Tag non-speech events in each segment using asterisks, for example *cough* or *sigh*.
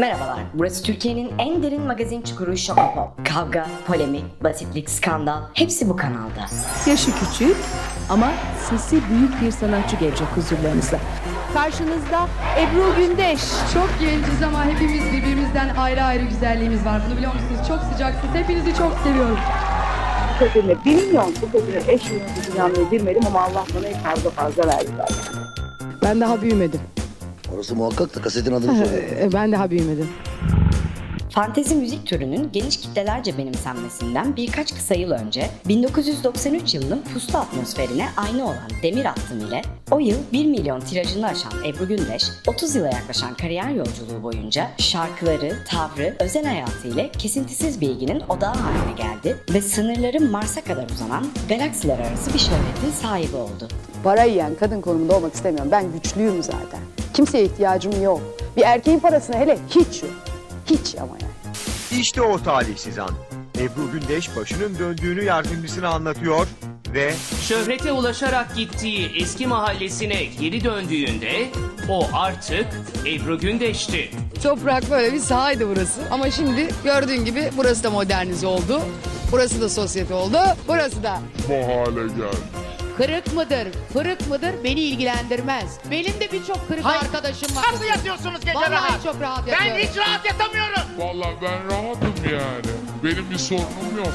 Merhabalar, burası Türkiye'nin en derin magazin çukuru Şokopop. Kavga, polemik, basitlik, skandal hepsi bu kanalda. Yaşı küçük ama sesi büyük bir sanatçı gelecek huzurlarınıza. Karşınızda Ebru Gündeş. Çok genciz ama hepimiz birbirimizden ayrı ayrı güzelliğimiz var. Bunu biliyor musunuz? Çok sıcaksınız. Hepinizi çok seviyorum. seferinde bir milyon bu seferinde eş yönetici dünyamaya girmedim ama Allah bana hep fazla fazla verdi zaten. Ben daha büyümedim. Orası muhakkak da kasetin adını söyle. Ben daha büyümedim. Fantezi müzik türünün geniş kitlelerce benimsenmesinden birkaç kısa yıl önce 1993 yılının puslu atmosferine aynı olan Demir Attım ile o yıl 1 milyon tirajını aşan Ebru Gündeş 30 yıla yaklaşan kariyer yolculuğu boyunca şarkıları, tavrı, özel hayatı ile kesintisiz bir ilginin odağı haline geldi ve sınırları Mars'a kadar uzanan galaksiler arası bir şöhretin sahibi oldu. Para yiyen kadın konumunda olmak istemiyorum. Ben güçlüyüm zaten. Kimseye ihtiyacım yok. Bir erkeğin parasına hele hiç yok. Hiç ama yani. İşte o talihsiz an. Ebru Gündeş başının döndüğünü yardımcısına anlatıyor ve Şöhrete ulaşarak gittiği eski mahallesine geri döndüğünde o artık Ebru Gündeş'ti. Toprak böyle bir sahaydı burası. Ama şimdi gördüğün gibi burası da modernize oldu. Burası da sosyete oldu. Burası da. bu hale geldi. Kırık mıdır, fırık mıdır beni ilgilendirmez. Benim de birçok kırık arkadaşım var. Nasıl yatıyorsunuz gece Vallahi rahat? çok rahat Ben yatıyorum. hiç rahat yatamıyorum. Vallahi ben rahatım yani. Benim bir sorunum yok.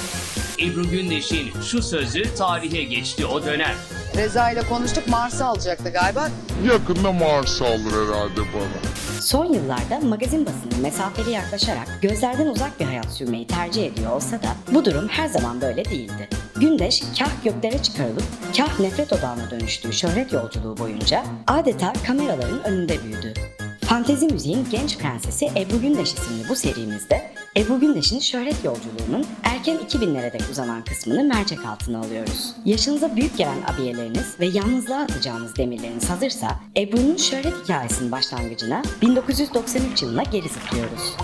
Ebru Gündeş'in şu sözü tarihe geçti o dönem. Reza ile konuştuk Mars'ı alacaktı galiba. Yakında Mars alır herhalde bana. Son yıllarda magazin basını mesafeli yaklaşarak gözlerden uzak bir hayat sürmeyi tercih ediyor olsa da bu durum her zaman böyle değildi. Gündeş kah göklere çıkarılıp kah nefret odağına dönüştüğü şöhret yolculuğu boyunca adeta kameraların önünde büyüdü. Fantezi müziğin genç prensesi Ebru Gündeş isimli bu serimizde Ebru Gündeş'in şöhret yolculuğunun erken 2000'lere dek uzanan kısmını mercek altına alıyoruz. Yaşınıza büyük gelen abiyeleriniz ve yalnızlığa atacağınız demirleriniz hazırsa Ebru'nun şöhret hikayesinin başlangıcına 1993 yılına geri zıplıyoruz.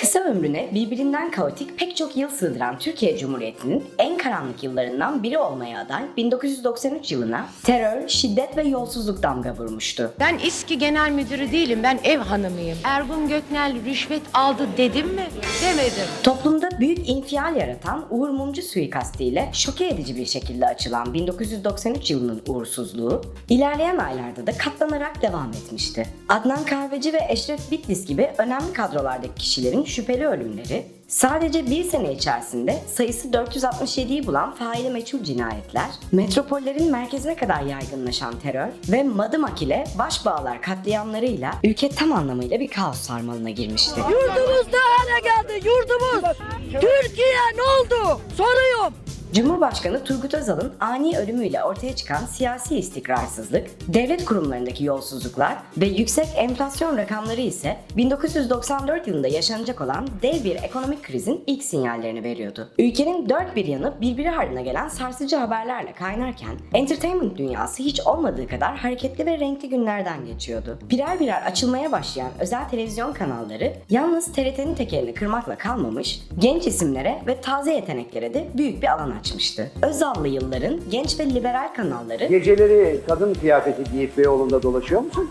Kısa ömrüne birbirinden kaotik pek çok yıl sığdıran Türkiye Cumhuriyeti'nin en karanlık yıllarından biri olmaya aday 1993 yılına terör, şiddet ve yolsuzluk damga vurmuştu. Ben İSKİ Genel Müdürü değilim, ben ev hanımıyım. Ergun Göknel rüşvet aldı dedim mi? Demedim. Toplumda büyük infial yaratan Uğur Mumcu suikastiyle şoke edici bir şekilde açılan 1993 yılının uğursuzluğu, ilerleyen aylarda da katlanarak devam etmişti. Adnan Kahveci ve Eşref Bitlis gibi önemli kadrolardaki kişilerin şüpheli ölümleri, sadece bir sene içerisinde sayısı 467'yi bulan faili meçhul cinayetler, metropollerin merkezine kadar yaygınlaşan terör ve madımak ile başbağlar katliamlarıyla ülke tam anlamıyla bir kaos sarmalına girmişti. Yurdumuz ne hale geldi? Yurdumuz! Türkiye ne oldu? Soruyorum. Cumhurbaşkanı Turgut Özal'ın ani ölümüyle ortaya çıkan siyasi istikrarsızlık, devlet kurumlarındaki yolsuzluklar ve yüksek enflasyon rakamları ise 1994 yılında yaşanacak olan dev bir ekonomik krizin ilk sinyallerini veriyordu. Ülkenin dört bir yanı birbiri ardına gelen sarsıcı haberlerle kaynarken entertainment dünyası hiç olmadığı kadar hareketli ve renkli günlerden geçiyordu. Birer birer açılmaya başlayan özel televizyon kanalları yalnız TRT'nin tekerini kırmakla kalmamış, genç isimlere ve taze yeteneklere de büyük bir alan açmıştı. Özallı yılların genç ve liberal kanalları Geceleri kadın kıyafeti giyip Beyoğlu'nda dolaşıyor musun?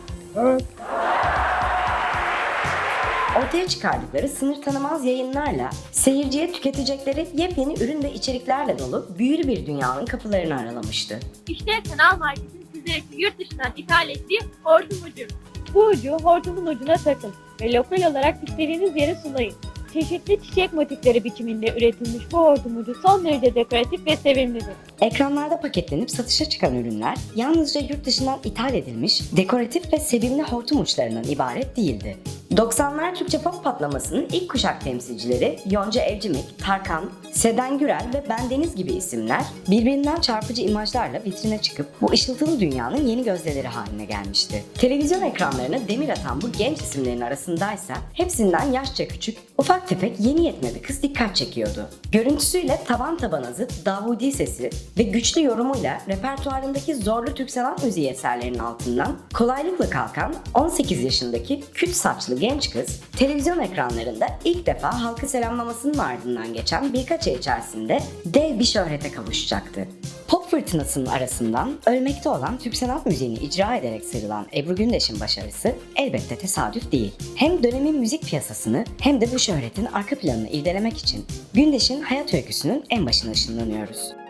ortaya çıkardıkları sınır tanımaz yayınlarla seyirciye tüketecekleri yepyeni ürün ve içeriklerle dolu büyülü bir dünyanın kapılarını aralamıştı. İşte Sanal Market'in size yurt dışından ithal ettiği hortum ucu. Bu ucu hortumun ucuna takın ve lokal olarak istediğiniz yere sulayın. Çeşitli çiçek motifleri biçiminde üretilmiş bu hortum ucu son derece dekoratif ve sevimlidir. Ekranlarda paketlenip satışa çıkan ürünler yalnızca yurt dışından ithal edilmiş dekoratif ve sevimli hortum uçlarından ibaret değildi. 90'lar Türkçe pop patlamasının ilk kuşak temsilcileri Yonca Evcimik, Tarkan, Seden Gürel ve Bendeniz gibi isimler birbirinden çarpıcı imajlarla vitrine çıkıp bu ışıltılı dünyanın yeni gözdeleri haline gelmişti. Televizyon ekranlarına demir atan bu genç isimlerin arasındaysa hepsinden yaşça küçük, ufak tefek yeni yetme kız dikkat çekiyordu. Görüntüsüyle taban tabana zıt Davudi sesi ve güçlü yorumuyla repertuarındaki zorlu Türk sanat müziği eserlerinin altından kolaylıkla kalkan 18 yaşındaki küt saçlı genç kız, televizyon ekranlarında ilk defa halkı selamlamasının ardından geçen birkaç ay içerisinde dev bir şöhrete kavuşacaktı. Pop fırtınasının arasından ölmekte olan Türk sanat müziğini icra ederek sıyrılan Ebru Gündeş'in başarısı elbette tesadüf değil. Hem dönemin müzik piyasasını hem de bu şöhretin arka planını irdelemek için Gündeş'in hayat öyküsünün en başına ışınlanıyoruz.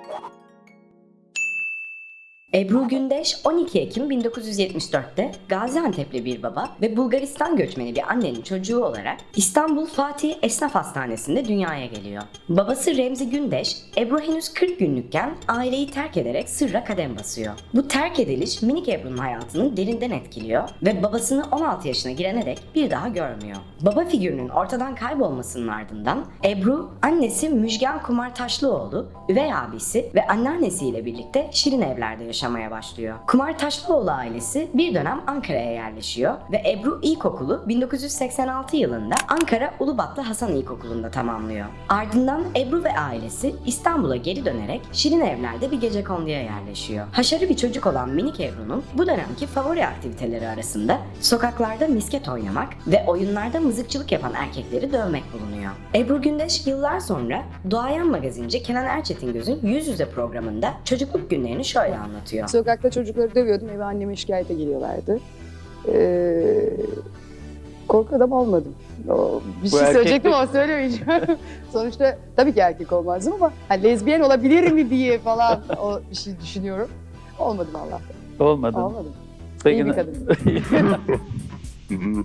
Ebru Gündeş 12 Ekim 1974'te Gaziantep'li bir baba ve Bulgaristan göçmeni bir annenin çocuğu olarak İstanbul Fatih Esnaf Hastanesi'nde dünyaya geliyor. Babası Remzi Gündeş, Ebru henüz 40 günlükken aileyi terk ederek sırra kadem basıyor. Bu terk ediliş minik Ebru'nun hayatını derinden etkiliyor ve babasını 16 yaşına girene dek bir daha görmüyor. Baba figürünün ortadan kaybolmasının ardından Ebru, annesi Müjgan Kumar Taşlıoğlu, üvey abisi ve anneannesiyle birlikte Şirin evlerde yaşamaya başlıyor. Kumar Taşlıoğlu ailesi bir dönem Ankara'ya yerleşiyor ve Ebru ilkokulu 1986 yılında Ankara Ulubatlı Hasan İlkokulu'nda tamamlıyor. Ardından Ebru ve ailesi İstanbul'a geri dönerek Şirin evlerde bir gecekonduya yerleşiyor. Haşarı bir çocuk olan minik Ebru'nun bu dönemki favori aktiviteleri arasında sokaklarda misket oynamak ve oyunlarda mızıkçılık yapan erkekleri dövmek bulunuyor. Ebru Gündeş yıllar sonra Doğayan magazinci Kenan Erçetin Göz'ün Yüz Yüze programında çocukluk günlerini şöyle anlatıyor. Sokakta çocukları dövüyordum, eve anneme şikayete geliyorlardı. Ee, korku adam olmadım. O, bir Bu şey erkeklik- söyleyecektim ama söylemeyeceğim. *laughs* Sonuçta tabii ki erkek olmazdım ama hani lezbiyen olabilir mi diye falan o bir şey düşünüyorum. Olmadım Allah'tan. Olmadı. Olmadım. İyi bir kadın. *laughs*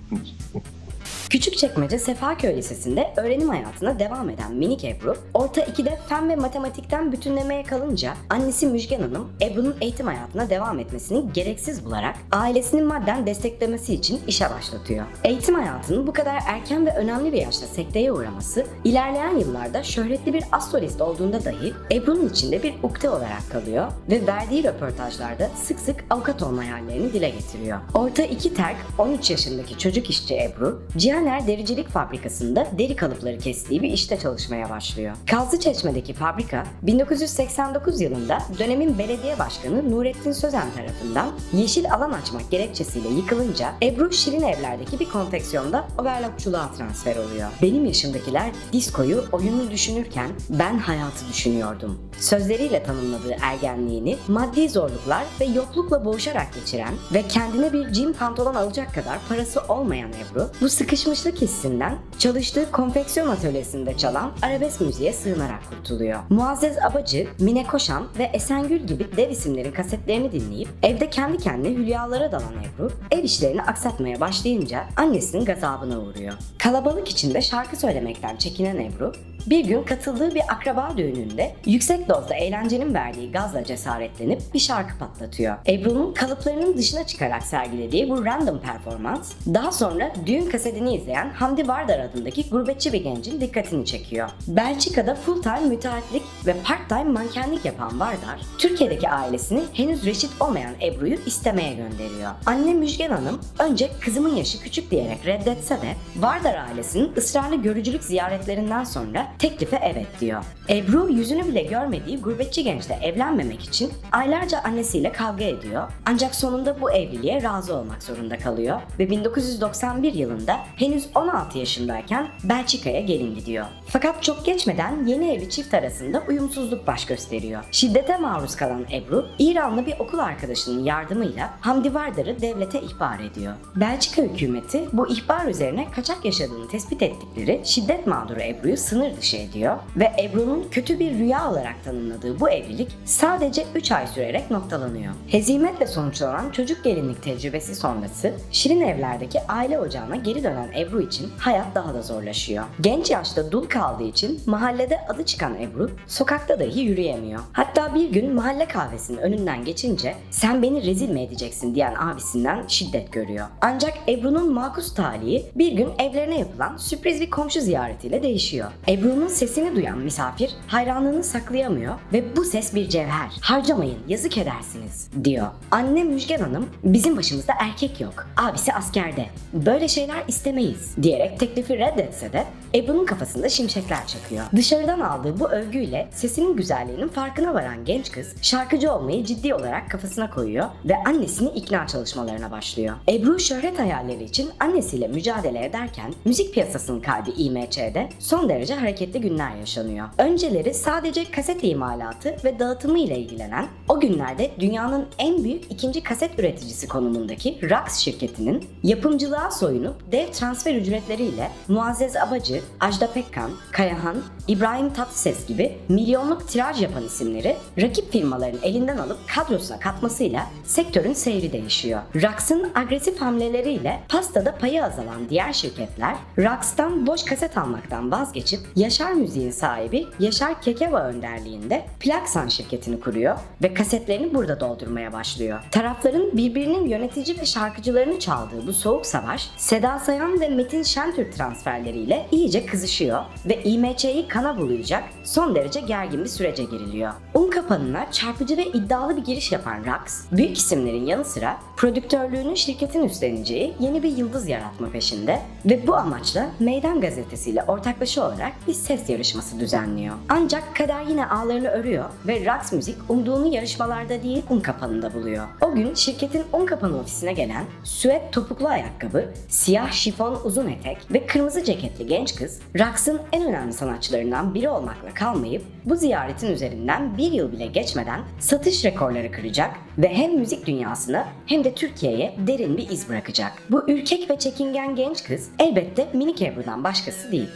Küçükçekmece Sefaköy Lisesi'nde öğrenim hayatına devam eden minik Ebru, orta 2'de fen ve matematikten bütünlemeye kalınca annesi Müjgan Hanım, Ebru'nun eğitim hayatına devam etmesini gereksiz bularak ailesinin madden desteklemesi için işe başlatıyor. Eğitim hayatının bu kadar erken ve önemli bir yaşta sekteye uğraması, ilerleyen yıllarda şöhretli bir astrolist olduğunda dahi Ebru'nun içinde bir ukde olarak kalıyor ve verdiği röportajlarda sık sık avukat olma hayallerini dile getiriyor. Orta 2 terk 13 yaşındaki çocuk işçi Ebru, Cihaner Dericilik Fabrikası'nda deri kalıpları kestiği bir işte çalışmaya başlıyor. Kazlıçeşme'deki fabrika 1989 yılında dönemin belediye başkanı Nurettin Sözen tarafından yeşil alan açmak gerekçesiyle yıkılınca Ebru Şirin Evler'deki bir konfeksiyonda overlockçuluğa transfer oluyor. Benim yaşımdakiler diskoyu oyunu düşünürken ben hayatı düşünüyordum. Sözleriyle tanımladığı ergenliğini maddi zorluklar ve yoklukla boğuşarak geçiren ve kendine bir cim pantolon alacak kadar parası olmayan Ebru bu sıkışmışlık hissinden çalıştığı konfeksiyon atölyesinde çalan arabesk müziğe sığınarak kurtuluyor. Muazzez Abacı, Mine Koşan ve Esengül gibi dev isimlerin kasetlerini dinleyip evde kendi kendine hülyalara dalan Ebru ev işlerini aksatmaya başlayınca annesinin gazabına uğruyor. Kalabalık içinde şarkı söylemekten çekinen Ebru bir gün katıldığı bir akraba düğününde yüksek dozda eğlencenin verdiği gazla cesaretlenip bir şarkı patlatıyor. Ebru'nun kalıplarının dışına çıkarak sergilediği bu random performans daha sonra düğün kasetini izleyen Hamdi Vardar adındaki gurbetçi bir gencin dikkatini çekiyor. Belçika'da full time müteahhitlik ve part time mankenlik yapan Vardar, Türkiye'deki ailesini henüz reşit olmayan Ebru'yu istemeye gönderiyor. Anne Müjgan Hanım önce kızımın yaşı küçük diyerek reddetse de Vardar ailesinin ısrarlı görücülük ziyaretlerinden sonra teklife evet diyor. Ebru yüzünü bile görmediği gurbetçi gençle evlenmemek için aylarca annesiyle kavga ediyor. Ancak sonunda bu evliliğe razı olmak zorunda kalıyor ve 1991 yılında henüz 16 yaşındayken Belçika'ya gelin gidiyor. Fakat çok geçmeden yeni evli çift arasında uyumsuzluk baş gösteriyor. Şiddete maruz kalan Ebru, İranlı bir okul arkadaşının yardımıyla Hamdi Vardar'ı devlete ihbar ediyor. Belçika hükümeti bu ihbar üzerine kaçak yaşadığını tespit ettikleri şiddet mağduru Ebru'yu sınır dışı ediyor ve Ebru'nun kötü bir rüya olarak tanımladığı bu evlilik sadece 3 ay sürerek noktalanıyor. Hezimetle sonuçlanan çocuk gelinlik tecrübesi sonrası Şirin evlerdeki aile ocağına geri dönen Ebru için hayat daha da zorlaşıyor. Genç yaşta dul kaldığı için mahallede adı çıkan Ebru sokakta dahi yürüyemiyor. Hatta bir gün mahalle kahvesinin önünden geçince sen beni rezil mi edeceksin diyen abisinden şiddet görüyor. Ancak Ebru'nun makus talihi bir gün evlerine yapılan sürpriz bir komşu ziyaretiyle değişiyor. Ebru Ebru'nun sesini duyan misafir hayranlığını saklayamıyor ve bu ses bir cevher. Harcamayın, yazık edersiniz diyor. Anne Müjgan Hanım bizim başımızda erkek yok. Abisi askerde. Böyle şeyler istemeyiz diyerek teklifi reddetse de Ebru'nun kafasında şimşekler çakıyor. Dışarıdan aldığı bu övgüyle sesinin güzelliğinin farkına varan genç kız şarkıcı olmayı ciddi olarak kafasına koyuyor ve annesini ikna çalışmalarına başlıyor. Ebru şöhret hayalleri için annesiyle mücadele ederken müzik piyasasının kalbi IMC'de son derece hareketli günler yaşanıyor. Önceleri sadece kaset imalatı ve dağıtımı ile ilgilenen, o günlerde dünyanın en büyük ikinci kaset üreticisi konumundaki Rax şirketinin yapımcılığa soyunup dev transfer ücretleriyle Muazzez Abacı, Ajda Pekkan, Kayahan, İbrahim Tatlıses gibi milyonluk tiraj yapan isimleri rakip firmaların elinden alıp kadrosuna katmasıyla sektörün seyri değişiyor. Rax'ın agresif hamleleriyle pastada payı azalan diğer şirketler Rax'tan boş kaset almaktan vazgeçip Yaşar Müziğin sahibi Yaşar Kekeva önderliğinde Plaksan şirketini kuruyor ve kasetlerini burada doldurmaya başlıyor. Tarafların birbirinin yönetici ve şarkıcılarını çaldığı bu soğuk savaş Seda Sayan ve Metin Şentürk transferleriyle iyice kızışıyor ve IMC'yi kana bulayacak son derece gergin bir sürece giriliyor. Un kapanına çarpıcı ve iddialı bir giriş yapan Rax, büyük isimlerin yanı sıra prodüktörlüğünü şirketin üstleneceği yeni bir yıldız yaratma peşinde ve bu amaçla Meydan Gazetesi ile ortaklaşa olarak bir ses yarışması düzenliyor. Ancak kader yine ağlarını örüyor ve Rax Müzik umduğunu yarışmalarda değil un kapanında buluyor. O gün şirketin un kapanı ofisine gelen süet topuklu ayakkabı, siyah şifon uzun etek ve kırmızı ceketli genç kız Rax'ın en önemli sanatçılarından biri olmakla kalmayıp bu ziyaretin üzerinden bir yıl bile geçmeden satış rekorları kıracak ve hem müzik dünyasına hem de Türkiye'ye derin bir iz bırakacak. Bu ürkek ve çekingen genç kız elbette minik Ebru'dan başkası değil.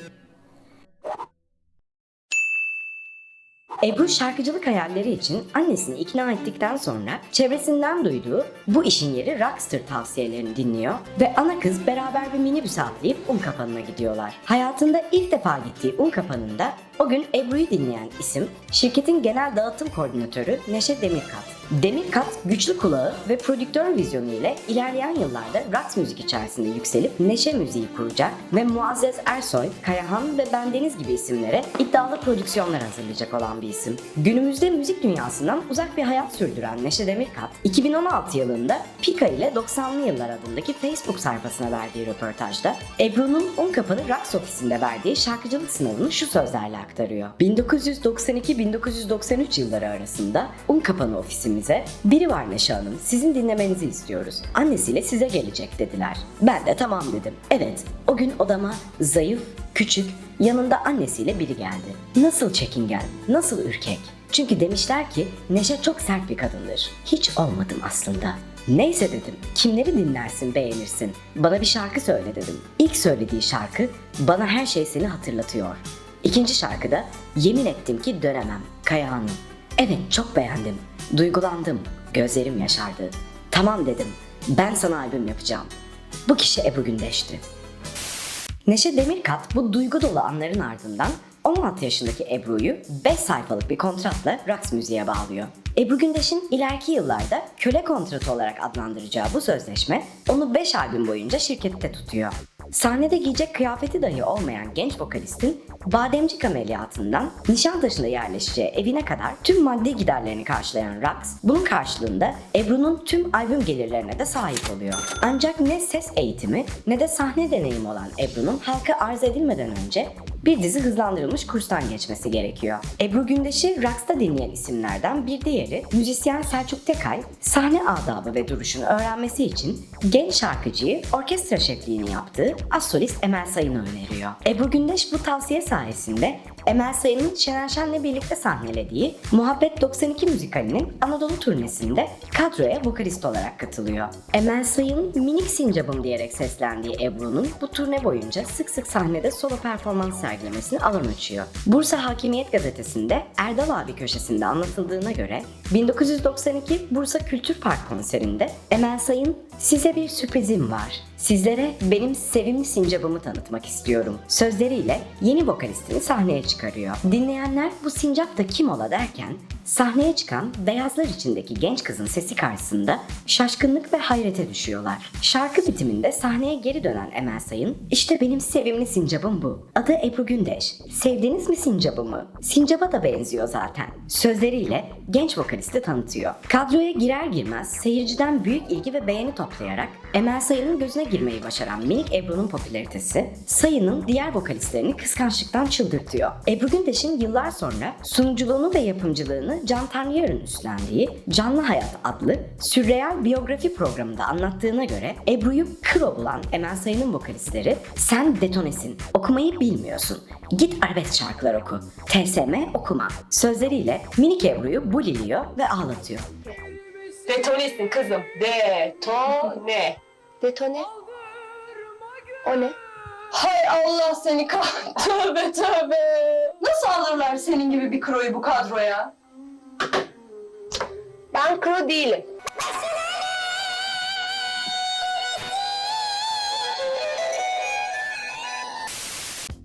Ebru şarkıcılık hayalleri için annesini ikna ettikten sonra çevresinden duyduğu bu işin yeri Rockstar tavsiyelerini dinliyor ve ana kız beraber bir minibüse atlayıp un kapanına gidiyorlar. Hayatında ilk defa gittiği un kapanında o gün Ebru'yu dinleyen isim şirketin genel dağıtım koordinatörü Neşe Demirkat. Demirkat güçlü kulağı ve prodüktör vizyonu ile ilerleyen yıllarda rock müzik içerisinde yükselip neşe müziği kuracak ve Muazzez Ersoy, Kayahan ve Bendeniz gibi isimlere iddialı prodüksiyonlar hazırlayacak olan bir isim. Günümüzde müzik dünyasından uzak bir hayat sürdüren Neşe Demirkat, 2016 yılında Pika ile 90'lı yıllar adındaki Facebook sayfasına verdiği röportajda Ebru'nun un kapalı Rocks ofisinde verdiği şarkıcılık sınavını şu sözlerle aktarıyor. 1992-1993 yılları arasında un kapanı ofisimize biri var Neşe Hanım sizin dinlemenizi istiyoruz. Annesiyle size gelecek dediler. Ben de tamam dedim. Evet o gün odama zayıf, küçük, yanında annesiyle biri geldi. Nasıl çekingen, nasıl ürkek. Çünkü demişler ki Neşe çok sert bir kadındır. Hiç olmadım aslında. Neyse dedim. Kimleri dinlersin, beğenirsin. Bana bir şarkı söyle dedim. İlk söylediği şarkı bana her şey seni hatırlatıyor. İkinci şarkıda yemin ettim ki dönemem. Kayahan'ın. Evet çok beğendim. Duygulandım. Gözlerim yaşardı. Tamam dedim. Ben sana albüm yapacağım. Bu kişi Ebru Gündeş'ti. Neşe Demirkat bu duygu dolu anların ardından 16 yaşındaki Ebru'yu 5 sayfalık bir kontratla Rax Müziğe bağlıyor. Ebru Gündeş'in ileriki yıllarda köle kontratı olarak adlandıracağı bu sözleşme onu 5 albüm boyunca şirkette tutuyor. Sahnede giyecek kıyafeti dahi olmayan genç vokalistin bademcik ameliyatından Nişantaşı'nda yerleşeceği evine kadar tüm maddi giderlerini karşılayan Rax, bunun karşılığında Ebru'nun tüm albüm gelirlerine de sahip oluyor. Ancak ne ses eğitimi ne de sahne deneyimi olan Ebru'nun halka arz edilmeden önce bir dizi hızlandırılmış kurstan geçmesi gerekiyor. Ebru Gündeş'i Rax'ta dinleyen isimlerden bir diğeri müzisyen Selçuk Tekay, sahne adabı ve duruşunu öğrenmesi için genç şarkıcıyı orkestra şefliğini yaptığı az solist Emel Sayın'ı öneriyor. Ebru Gündeş bu tavsiye sayesinde Emel Sayın'ın Şener Şen'le birlikte sahnelediği Muhabbet 92 müzikalinin Anadolu turnesinde kadroya vokalist olarak katılıyor. Emel Sayın minik sincabım diyerek seslendiği Ebru'nun bu turne boyunca sık sık sahnede solo performans sergilemesine alan açıyor. Bursa Hakimiyet Gazetesi'nde Erdal abi köşesinde anlatıldığına göre 1992 Bursa Kültür Park konserinde Emel Sayın size bir sürprizim var. Sizlere benim sevimli sincabımı tanıtmak istiyorum. Sözleriyle yeni vokalistini sahneye çıkarıyor. Dinleyenler bu sincap da kim ola derken sahneye çıkan beyazlar içindeki genç kızın sesi karşısında şaşkınlık ve hayrete düşüyorlar. Şarkı bitiminde sahneye geri dönen Emel Sayın, işte benim sevimli sincabım bu. Adı Ebru Gündeş. Sevdiniz mi sincabımı? Sincaba da benziyor zaten. Sözleriyle genç vokalisti tanıtıyor. Kadroya girer girmez seyirciden büyük ilgi ve beğeni toplayarak Emel Sayın'ın gözüne girmeyi başaran minik Ebru'nun popülaritesi Sayın'ın diğer vokalistlerini kıskançlıktan çıldırtıyor. Ebru Gündeş'in yıllar sonra sunuculuğunu ve yapımcılığını Can Tanrıyar'ın üstlendiği Canlı Hayat adlı sürreal biyografi programında anlattığına göre Ebru'yu kro bulan Emel Sayın'ın vokalistleri sen detonesin, okumayı bilmiyorsun. Git arabesk şarkılar oku. TSM okuma. Sözleriyle minik Ebru'yu buliliyor ve ağlatıyor. Detonesin kızım. Detone. Detone? O ne? Hay Allah seni kah... *laughs* tövbe tövbe. Nasıl alırlar senin gibi bir kroyu bu kadroya? Ben kro değilim.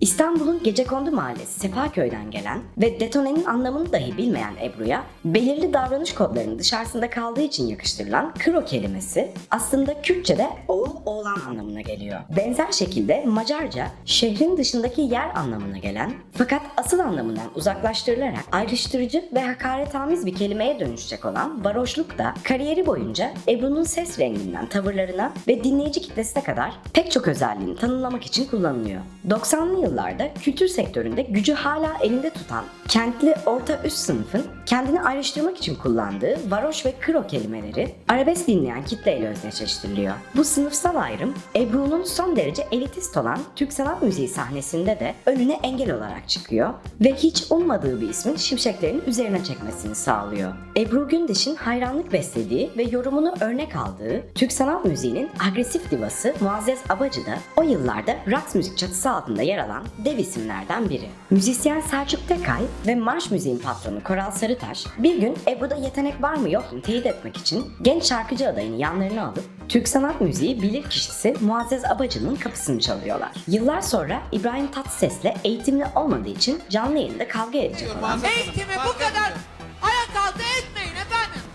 İstanbul'un Gecekondu Mahallesi Sefaköy'den gelen ve detonenin anlamını dahi bilmeyen Ebru'ya belirli davranış kodlarının dışarısında kaldığı için yakıştırılan kro kelimesi aslında Kürtçe'de oğul oğlan anlamına geliyor. Benzer şekilde Macarca şehrin dışındaki yer anlamına gelen fakat asıl anlamından uzaklaştırılarak ayrıştırıcı ve hakaretamiz bir kelimeye dönüşecek olan varoşluk da kariyeri boyunca Ebru'nun ses renginden tavırlarına ve dinleyici kitlesine kadar pek çok özelliğini tanımlamak için kullanılıyor. 90'lı yıllarda kültür sektöründe gücü hala elinde tutan kentli orta üst sınıfın kendini ayrıştırmak için kullandığı varoş ve kro kelimeleri arabesk dinleyen kitleyle özdeşleştiriliyor. Bu sınıfsal ayrım Ebru'nun son derece elitist olan Türk sanat müziği sahnesinde de önüne engel olarak çıkıyor ve hiç ummadığı bir ismin şimşeklerin üzerine çekmesini sağlıyor. Ebru Gündeş'in hayranlık beslediği ve yorumunu örnek aldığı Türk sanat müziğinin agresif divası Muazzez Abacı da o yıllarda rock müzik çatısı altında yer alan dev isimlerden biri. Müzisyen Selçuk Tekay ve marş müziğin patronu Koral Sarıtaş bir gün Ebru'da yetenek var mı yok mu teyit etmek için genç şarkıcı adayını yanlarına alıp Türk sanat müziği bilir kişisi Muazzez Abacı'nın kapısını çalıyorlar. Yıllar sonra İbrahim Tatlıses'le eğitimli olmadığı için canlı yayında kavga edecek olan Eğitimi bu kadar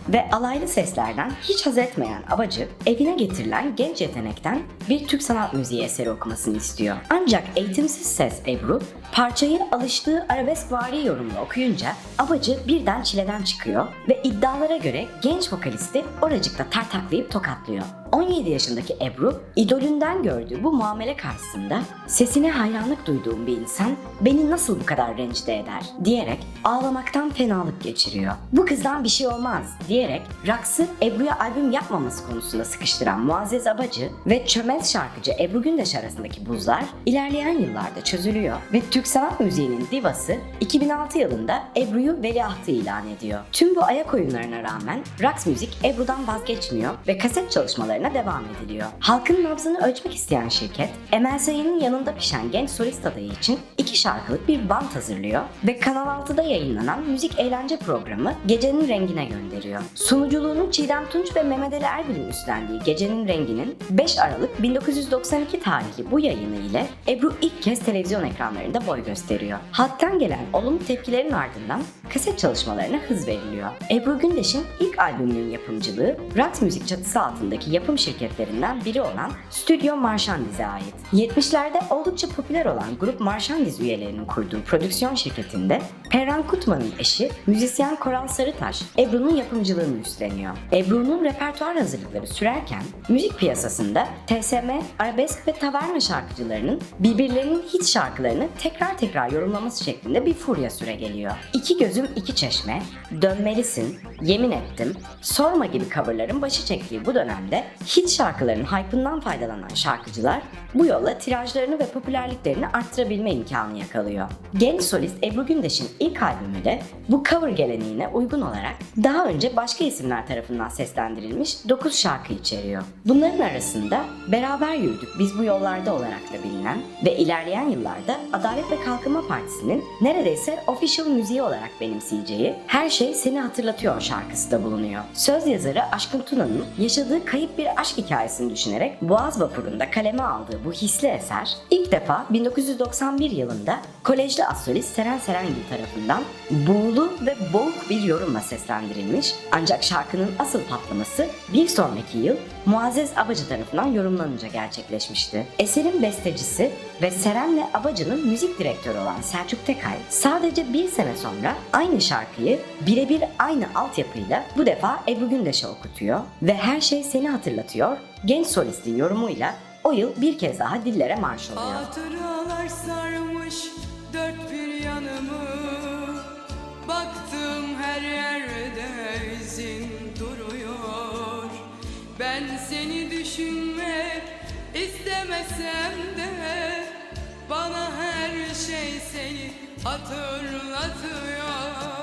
ve alaylı seslerden hiç haz etmeyen Abacı evine getirilen genç yetenekten bir Türk sanat müziği eseri okumasını istiyor. Ancak eğitimsiz ses Ebru parçayı alıştığı arabesk vari yorumla okuyunca Abacı birden çileden çıkıyor ve iddialara göre genç vokalisti oracıkta tartaklayıp tokatlıyor. 17 yaşındaki Ebru, idolünden gördüğü bu muamele karşısında sesine hayranlık duyduğum bir insan beni nasıl bu kadar rencide eder diyerek ağlamaktan fenalık geçiriyor. Bu kızdan bir şey olmaz diyerek Raks'ı Ebru'ya albüm yapmaması konusunda sıkıştıran Muazzez Abacı ve çömez şarkıcı Ebru Gündeş arasındaki buzlar ilerleyen yıllarda çözülüyor ve Türk sanat müziğinin divası 2006 yılında Ebru'yu veliahtı ilan ediyor. Tüm bu ayak oyunlarına rağmen Raks müzik Ebru'dan vazgeçmiyor ve kaset çalışmalarına devam ediliyor. Halkın nabzını ölçmek isteyen şirket, Emel Sayın'ın yanında pişen genç solist adayı için iki şarkılık bir band hazırlıyor ve Kanal 6'da yayınlanan müzik eğlence programı Gecenin Rengine gönderiyor. Sunuculuğunu Çiğdem Tunç ve Mehmet Ali Erbil'in üstlendiği Gecenin Rengi'nin 5 Aralık 1992 tarihli bu yayını ile Ebru ilk kez televizyon ekranlarında boy gösteriyor. Halktan gelen olumlu tepkilerin ardından kaset çalışmalarına hız veriliyor. Ebru Gündeş'in ilk albümünün yapımcılığı Rax Müzik çatısı altındaki yapım şirketlerinden biri olan Stüdyo Marchandiz'e ait. 70'lerde oldukça popüler olan grup Marchandiz üyelerinin kurduğu prodüksiyon şirketinde Perran Kutman'ın eşi müzisyen Koral Sarıtaş Ebru'nun yapımcılığını üstleniyor. Ebru'nun repertuar hazırlıkları sürerken müzik piyasasında TSM, arabesk ve taverna şarkıcılarının birbirlerinin hit şarkılarını tekrar tekrar yorumlaması şeklinde bir furya süre geliyor. İki Gözüm iki Çeşme, Dönmelisin, Yemin Ettim, Sorma gibi coverların başı çektiği bu dönemde hit şarkıların hype'ından faydalanan şarkıcılar bu yolla tirajlarını ve popülerliklerini arttırabilme imkanı yakalıyor. Genç solist Ebru Gündeş'in ilk albümü de bu cover geleneğine uygun olarak daha önce başka isimler tarafından seslendirilmiş 9 şarkı içeriyor. Bunların arasında Beraber Yürüdük Biz Bu Yollarda olarak da bilinen ve ilerleyen yıllarda Adalet ve Kalkınma Partisi'nin neredeyse official müziği olarak benimseyeceği Her Şey Seni Hatırlatıyor şarkısı da bulunuyor. Söz yazarı Aşkın Tuna'nın yaşadığı kayıp bir bir aşk hikayesini düşünerek Boğaz Vapuru'nda kaleme aldığı bu hisli eser ilk defa 1991 yılında kolejli astrolist Seren Serengil tarafından buğulu ve boğuk bir yorumla seslendirilmiş ancak şarkının asıl patlaması bir sonraki yıl Muazzez Abacı tarafından yorumlanınca gerçekleşmişti. Eserin bestecisi ve Seren'le Abacı'nın müzik direktörü olan Selçuk Tekay sadece bir sene sonra aynı şarkıyı birebir aynı altyapıyla bu defa Ebru Gündeş'e okutuyor ve her şey seni hatırlatıyor genç solistin yorumuyla o yıl bir kez daha dillere marş oluyor. Hatıralar sarmış dört bir yanımı. Baktım her yerde izin duruyor. Ben seni düşünmek istemesem de Bana her şey seni hatırlatıyor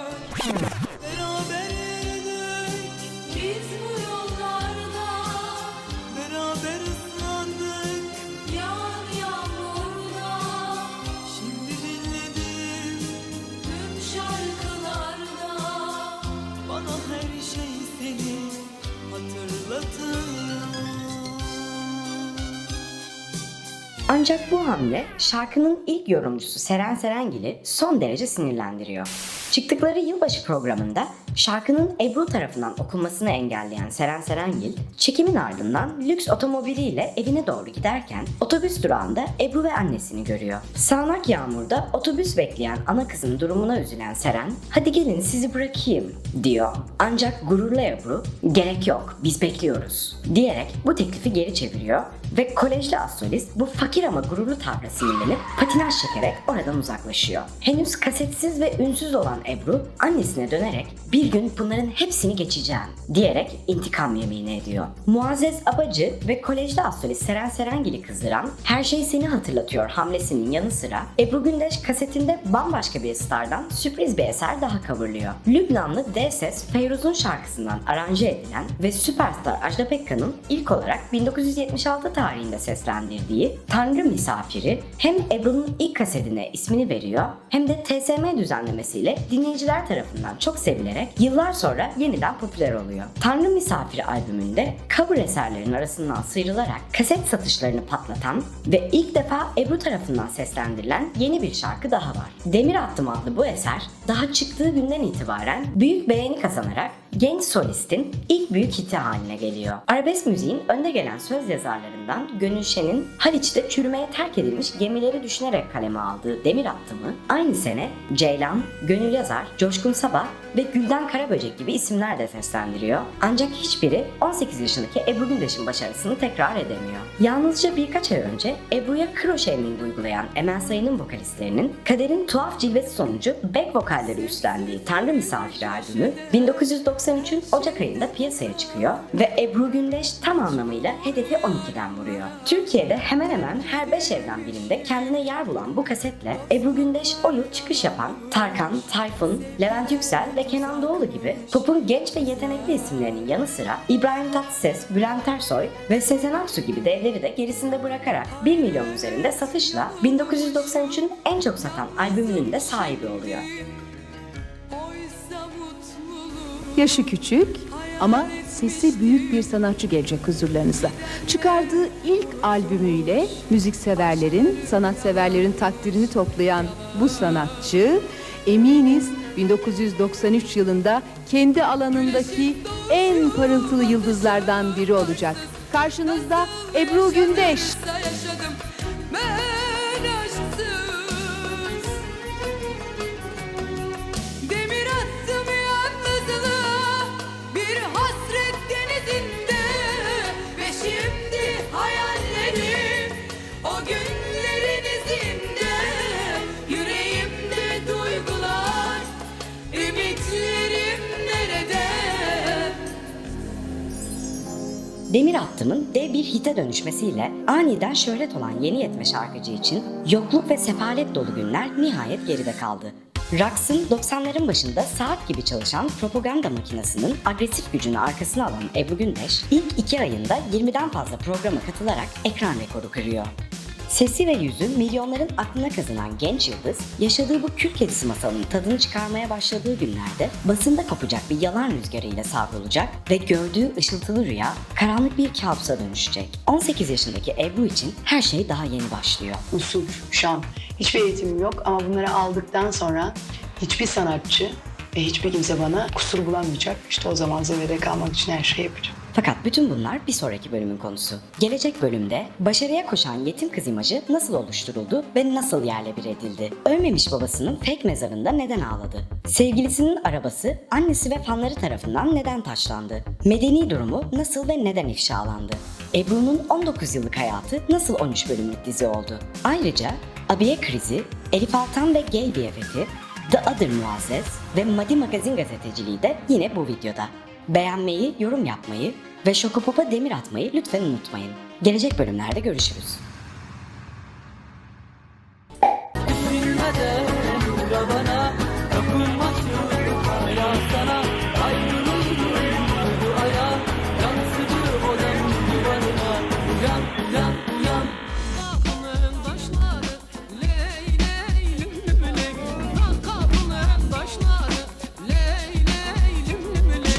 Ancak bu hamle şarkının ilk yorumcusu Seren Serengil'i son derece sinirlendiriyor. Çıktıkları yılbaşı programında şarkının Ebru tarafından okunmasını engelleyen Seren Serengil, çekimin ardından lüks otomobiliyle evine doğru giderken otobüs durağında Ebru ve annesini görüyor. Sağnak yağmurda otobüs bekleyen ana kızın durumuna üzülen Seren, hadi gelin sizi bırakayım diyor. Ancak gururlu Ebru, gerek yok biz bekliyoruz diyerek bu teklifi geri çeviriyor ve kolejli astrolist bu fakir ama gururlu tavra sinirlenip patinaj çekerek oradan uzaklaşıyor. Henüz kasetsiz ve ünsüz olan Ebru annesine dönerek bir gün bunların hepsini geçeceğim diyerek intikam yemeğini ediyor. Muazzez Abacı ve kolejli astrolist Seren Serengil'i kızdıran Her Şey Seni Hatırlatıyor hamlesinin yanı sıra Ebru Gündeş kasetinde bambaşka bir stardan sürpriz bir eser daha coverlıyor. Lübnanlı dev ses Feyruz'un şarkısından aranje edilen ve süperstar Ajda Pekkan'ın ilk olarak 1976 tarihinde seslendirdiği Tanrı Misafiri hem Ebru'nun ilk kasetine ismini veriyor hem de TSM düzenlemesiyle dinleyiciler tarafından çok sevilerek yıllar sonra yeniden popüler oluyor. Tanrı Misafiri albümünde cover eserlerin arasından sıyrılarak kaset satışlarını patlatan ve ilk defa Ebru tarafından seslendirilen yeni bir şarkı daha var. Demir Attım adlı bu eser daha çıktığı günden itibaren büyük beğeni kazanarak genç solistin ilk büyük hiti haline geliyor. Arabesk müziğin önde gelen söz yazarlarından Gönül Şen'in Haliç'te çürümeye terk edilmiş gemileri düşünerek kaleme aldığı Demir Attım'ı aynı sene Ceylan, Gönül Yazar, Coşkun Sabah ve Gülden Karaböcek gibi isimler de seslendiriyor. Ancak hiçbiri 18 yaşındaki Ebru Gündeş'in başarısını tekrar edemiyor. Yalnızca birkaç ay önce Ebru'ya kro shaming uygulayan Emel Sayın'ın vokalistlerinin kaderin tuhaf cilvesi sonucu back vokalleri üstlendiği Tanrı Misafiri albümü 1993'ün Ocak ayında piyasaya çıkıyor ve Ebru Gündeş tam anlamıyla hedefi 12'den vuruyor. Türkiye'de hemen hemen her 5 evden birinde kendine yer bulan bu kasetle Ebru Gündeş o yıl çıkış yapan Tarkan, Tayfun, Levent Yüksel ve Kenan Doğulu gibi popun genç ve yetenekli isimlerinin yanı sıra İbrahim Tatlıses, Bülent Ersoy ve Sezen Aksu gibi devleri de gerisinde bırakarak 1 milyon üzerinde satışla 1993'ün en çok satan albümünün de sahibi oluyor. Yaşı küçük ama sesi büyük bir sanatçı gelecek huzurlarınıza. Çıkardığı ilk albümüyle müzikseverlerin, sanatseverlerin takdirini toplayan bu sanatçı eminiz 1993 yılında kendi alanındaki en parıltılı yıldızlardan biri olacak. Karşınızda Ebru Gündeş. Demir Attım'ın dev bir hite dönüşmesiyle aniden şöhret olan yeni yetme şarkıcı için yokluk ve sefalet dolu günler nihayet geride kaldı. Raks'ın 90'ların başında saat gibi çalışan propaganda makinesinin agresif gücünü arkasına alan Ebru Gündeş ilk iki ayında 20'den fazla programa katılarak ekran rekoru kırıyor. Sesi ve yüzü milyonların aklına kazınan genç yıldız, yaşadığı bu kül kedisi masalının tadını çıkarmaya başladığı günlerde basında kopacak bir yalan rüzgarıyla savrulacak ve gördüğü ışıltılı rüya karanlık bir kabusa dönüşecek. 18 yaşındaki Ebru için her şey daha yeni başlıyor. usul, şan. Hiçbir eğitimim yok ama bunları aldıktan sonra hiçbir sanatçı ve hiçbir kimse bana kusur bulamayacak. İşte o zaman zirvede kalmak için her şeyi yapacağım. Fakat bütün bunlar bir sonraki bölümün konusu. Gelecek bölümde başarıya koşan yetim kız imajı nasıl oluşturuldu ve nasıl yerle bir edildi? Ölmemiş babasının fake mezarında neden ağladı? Sevgilisinin arabası annesi ve fanları tarafından neden taşlandı? Medeni durumu nasıl ve neden ifşalandı? Ebru'nun 19 yıllık hayatı nasıl 13 bölümlük dizi oldu? Ayrıca abiye krizi, Elif Altan ve Gay BFF'i, The Other Muazzez ve Madi Magazin gazeteciliği de yine bu videoda. Beğenmeyi, yorum yapmayı ve Şokopop'a demir atmayı lütfen unutmayın. Gelecek bölümlerde görüşürüz.